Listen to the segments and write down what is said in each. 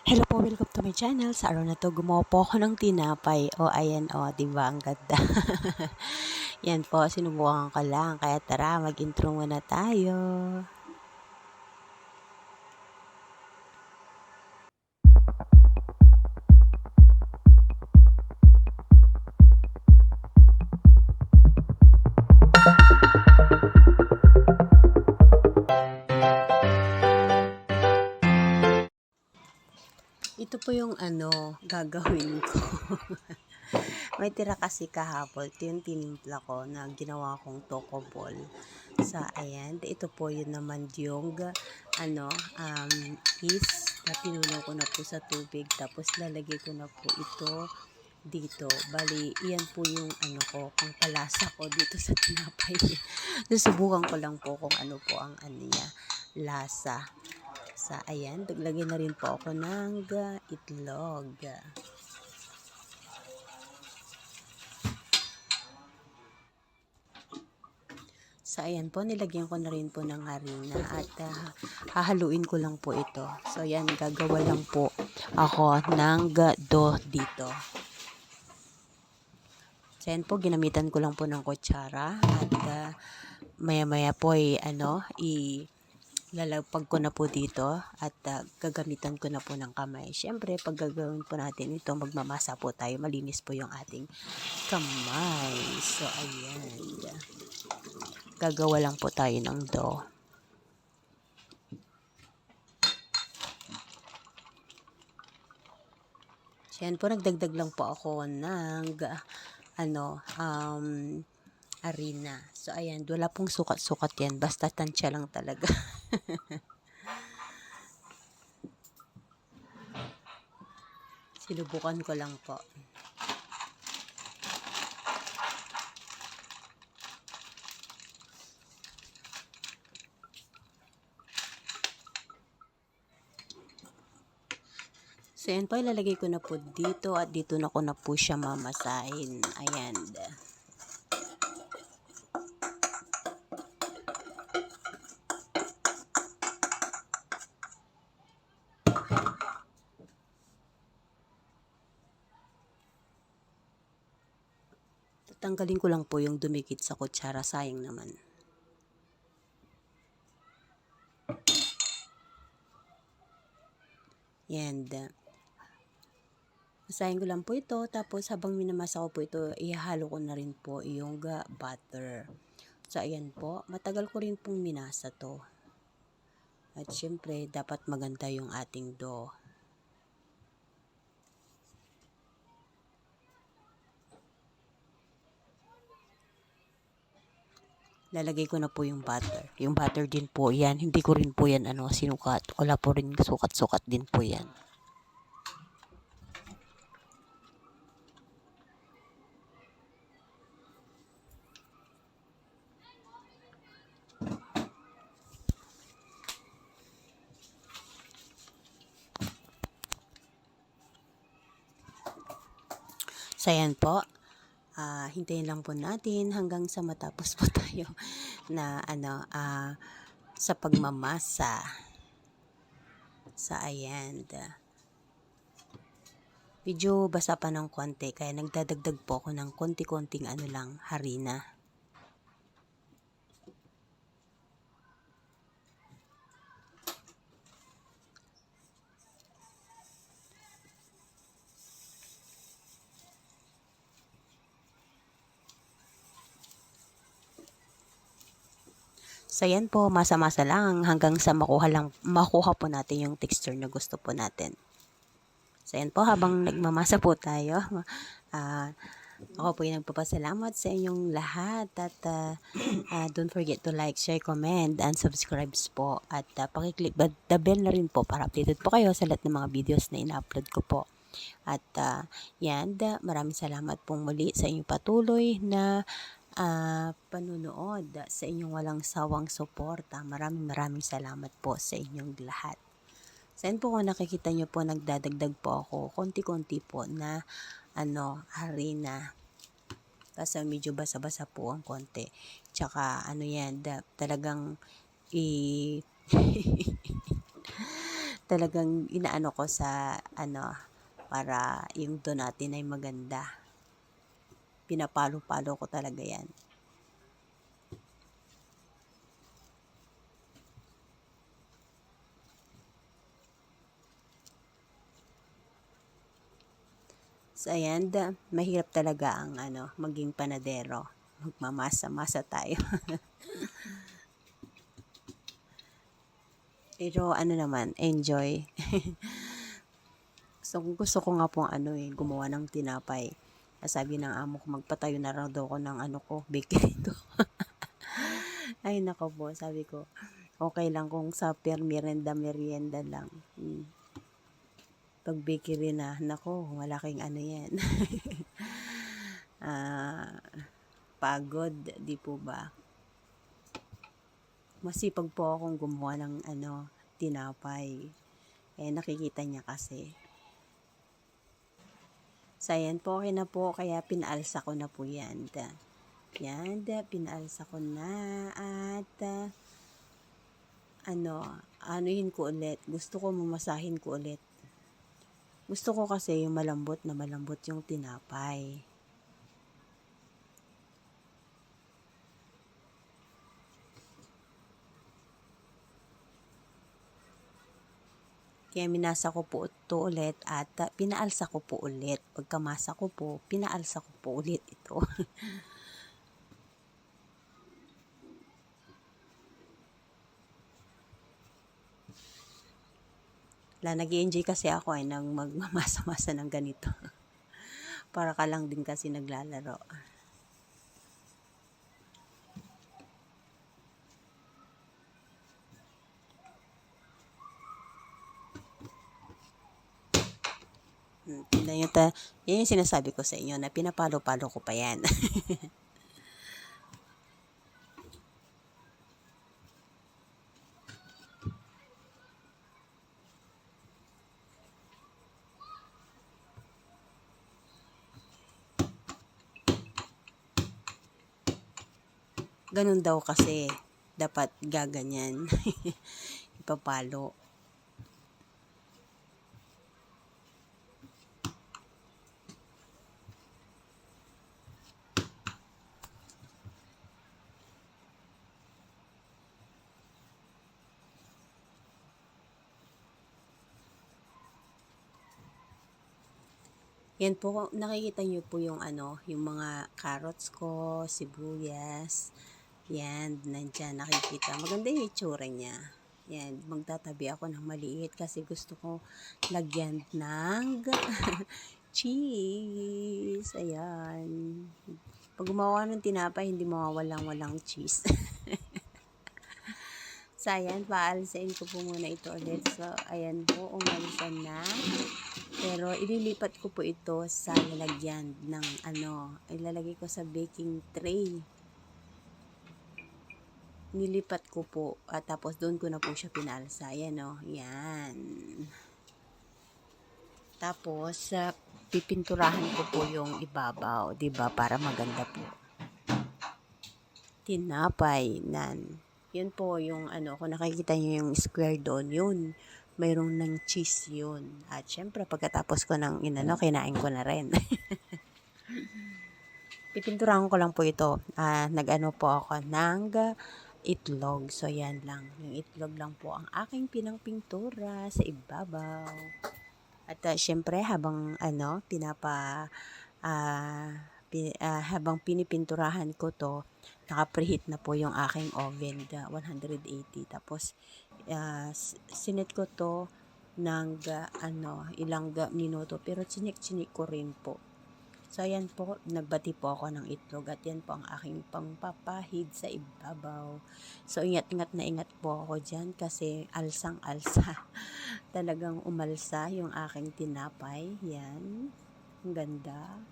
Hello po, welcome to my channel. Sa araw na to, gumawa po ako ng tinapay. O, ayan o, di ba ang ganda? Yan po, sinubukan ko lang. Kaya tara, mag-intro muna tayo. Ito po yung ano, gagawin ko. May tira kasi kahapon. Ito yung tinimpla ko na ginawa kong toko ball. Sa ayan, ito po yun naman yung ano, um, is na pinuno ko na po sa tubig. Tapos lalagay ko na po ito dito. Bali, iyan po yung ano ko, kung palasa ko dito sa tinapay. Susubukan ko lang po kung ano po ang ano niya, lasa. Sa ayan, daglagay na rin po ako ng uh, itlog. So, ayan po, nilagyan ko na rin po ng harina at uh, hahaluin ko lang po ito. So, ayan, gagawa lang po ako ng do dito. So, ayan po, ginamitan ko lang po ng kutsara at uh, maya-maya po ay, ano, i lalagpag ko na po dito at uh, gagamitan ko na po ng kamay. Siyempre, pag gagawin po natin ito, magmamasa po tayo. Malinis po yung ating kamay. So, ayan. Gagawa lang po tayo ng dough. Yan po, nagdagdag lang po ako ng ano, um, arena. So, ayan, wala pong sukat-sukat yan. Basta tansya lang talaga. Sinubukan ko lang po. So, yan po, ilalagay ko na po dito at dito na ko na po siya mamasahin. Ayan. Tatanggalin ko lang po yung dumikit sa kutsara. Sayang naman. And, uh, masahin ko lang po ito. Tapos, habang minamasa ko po ito, ihalo ko na rin po yung butter. So, ayan po. Matagal ko rin pong minasa to. At syempre, dapat maganda yung ating dough. Lalagay ko na po yung butter. Yung butter din po yan. Hindi ko rin po yan ano, sinukat. Wala po rin sukat-sukat din po yan. So, ayan po uh, hintayin lang po natin hanggang sa matapos po tayo na ano uh, sa pagmamasa. Sa ayan. Medyo basa pa ng konti kaya nagdadagdag po ako ng konti-konting ano lang harina So, yan po, masa-masa lang hanggang sa makuha, lang, makuha po natin yung texture na gusto po natin. So, yan po, habang nagmamasa po tayo, uh, ako po yung nagpapasalamat sa inyong lahat at uh, uh, don't forget to like, share, comment, and subscribe po. At uh, pakiclick the bell na rin po para updated po kayo sa lahat ng mga videos na ina-upload ko po. At uh, yan, maraming salamat pong muli sa inyong patuloy na uh, panunood sa inyong walang sawang suporta. Maraming maraming salamat po sa inyong lahat. Saan po kung nakikita nyo po, nagdadagdag po ako, konti-konti po na ano, harina. Kasi medyo basa-basa po ang konti. Tsaka ano yan, da, talagang i... talagang inaano ko sa ano para yung do natin ay maganda. Pinapalo-palo ko talaga yan. So, ayan, da, mahirap talaga ang ano, maging panadero. Magmamasa-masa tayo. Pero ano naman, enjoy. so, gusto ko nga pong ano eh, gumawa ng tinapay. Sabi ng amo ko, magpatayo na raw daw ko ng ano ko, bakery to. Ay, nako po, sabi ko, okay lang kung sa per merienda, merienda lang. Hmm pag bakery na, nako, malaking ano yan. Ah, pagod, di po ba? Masipag po akong gumawa ng ano, tinapay. Eh, nakikita niya kasi. So, ayan po, okay na po, kaya pinaalsa ko na po yan. Yan, pinaalsa ko na. At, ano, anuhin ko ulit. Gusto ko mamasahin ko ulit. Gusto ko kasi yung malambot na malambot yung tinapay. Kaya minasa ko po ito ulit at uh, pinaalsa ko po ulit. Pagkamasa ko po, pinaalsa ko po ulit ito. La, nag enjoy kasi ako ay nang magmamasa-masa ng ganito. Para ka lang din kasi naglalaro. Tingnan nyo ta, yan yung sinasabi ko sa inyo na pinapalo-palo ko pa yan. Ganun daw kasi, dapat gaganyan. Ipapalo. Yan po, nakikita nyo po yung ano, yung mga carrots ko, sibuyas. Yan, nandyan, nakikita. Maganda yung itsura niya. Yan, magtatabi ako ng maliit kasi gusto ko lagyan ng cheese. Ayan. Pag gumawa ng tinapay, hindi mawawalang walang cheese. so, ayan, paalisain ko po muna ito ulit. So, ayan po, umalisan na. Pero ililipat ko po ito sa lalagyan ng ano, ilalagay ko sa baking tray. Nilipat ko po at tapos doon ko na po siya pinalsa. Ayan o, yan. Tapos, uh, pipinturahan ko po yung ibabaw, 'di ba para maganda po. Tinapay nan. Yun po yung ano, kung nakikita niyo yung square doon, yun mayroong ng cheese yun. At syempre, pagkatapos ko ng inano, kinain ko na rin. Pipinturahan ko lang po ito. Uh, nag-ano po ako ng itlog. So, yan lang. Yung itlog lang po ang aking pinangpintura sa ibabaw. At uh, syempre, habang ano, pinapa, uh, pin, uh, habang pinipinturahan ko to, naka-preheat na po yung aking oven, uh, 180. Tapos, uh, sinet ko to ng uh, ano, ilang minuto pero chinik-chinik ko rin po. So ayan po, nagbati po ako ng itlog at yan po ang aking pangpapahid sa ibabaw. So ingat-ingat na ingat po ako dyan kasi alsang-alsa. Talagang umalsa yung aking tinapay. Yan. Ang ganda.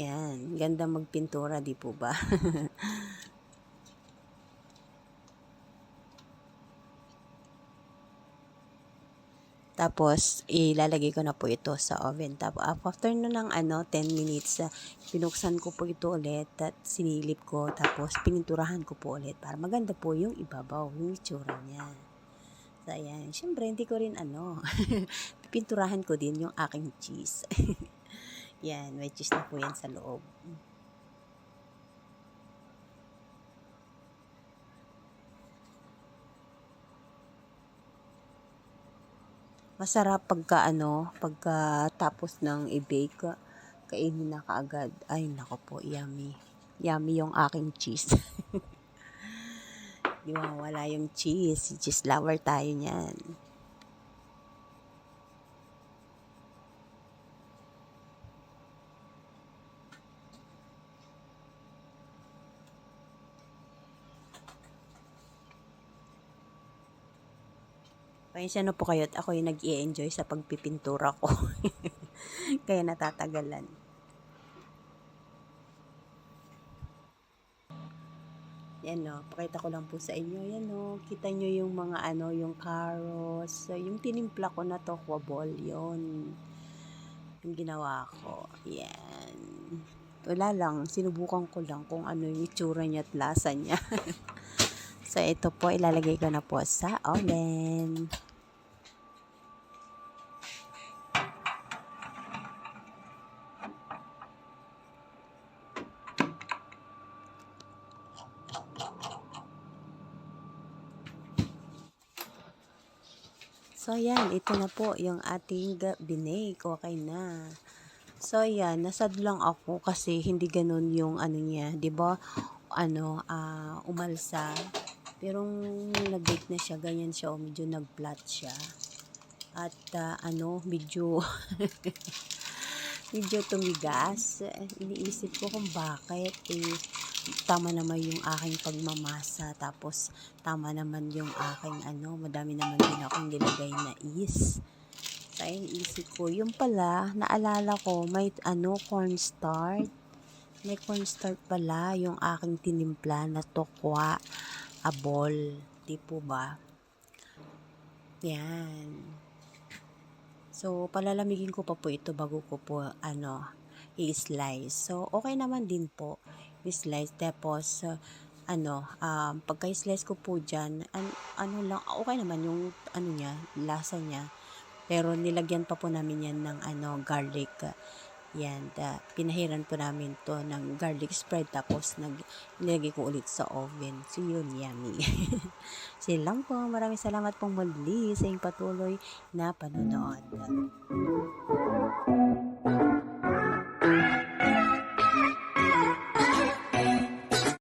Yan, ganda magpintura, di po ba? Tapos, ilalagay ko na po ito sa oven. Tapos, after na ng ano, 10 minutes, ah, pinuksan ko po ito ulit at sinilip ko. Tapos, pininturahan ko po ulit para maganda po yung ibabaw, yung itsura niya. So, ayan. Siyempre, hindi ko rin ano, pinturahan ko din yung aking cheese. yan, may cheese na po yan sa loob. Masarap pagka ano, pagka tapos ng i-bake, kainin na kaagad. Ay, nako po, yummy. Yummy yung aking cheese. Di ba, wala yung cheese. Cheese lover tayo niyan. Pasensya na po kayo at ako yung nag enjoy sa pagpipintura ko. Kaya natatagalan. Yan no, pakita ko lang po sa inyo. Yan no, kita nyo yung mga ano, yung carrots. Yung tinimpla ko na to, ball, yun. Yung ginawa ko. Yan. Wala lang, sinubukan ko lang kung ano yung itsura niya at lasa niya. so, ito po, ilalagay ko na po sa oven. So, yan. Ito na po yung ating binake. Okay na. So, yan. Nasad lang ako kasi hindi ganun yung ano niya. ba Ano, ah umalsa. Pero nag-bake na siya, ganyan siya. O, medyo nag-flat siya. At ah, ano, medyo medyo tumigas. Iniisip ko kung bakit. Eh, tama naman yung aking pagmamasa. Tapos, tama naman yung aking ano, madami naman din akong nilagay na is. Sa isip ko, yung pala, naalala ko, may ano, cornstarch. May cornstarch pala yung aking tinimpla na tokwa, a ball. Di po ba? Yan. So, palalamigin ko pa po ito bago ko po, ano, i-slice. So, okay naman din po i-slice. Tapos, uh, ano, um, pagka-slice ko po dyan, an, ano lang, okay naman yung, ano niya, lasa niya. Pero nilagyan pa po namin yan ng, ano, garlic. Yan, uh, pinahiran po namin to ng garlic spread tapos nag, nilagay ko ulit sa oven. So, yun, yummy. so, lang po. Maraming salamat pong muli sa inyong patuloy na panonood.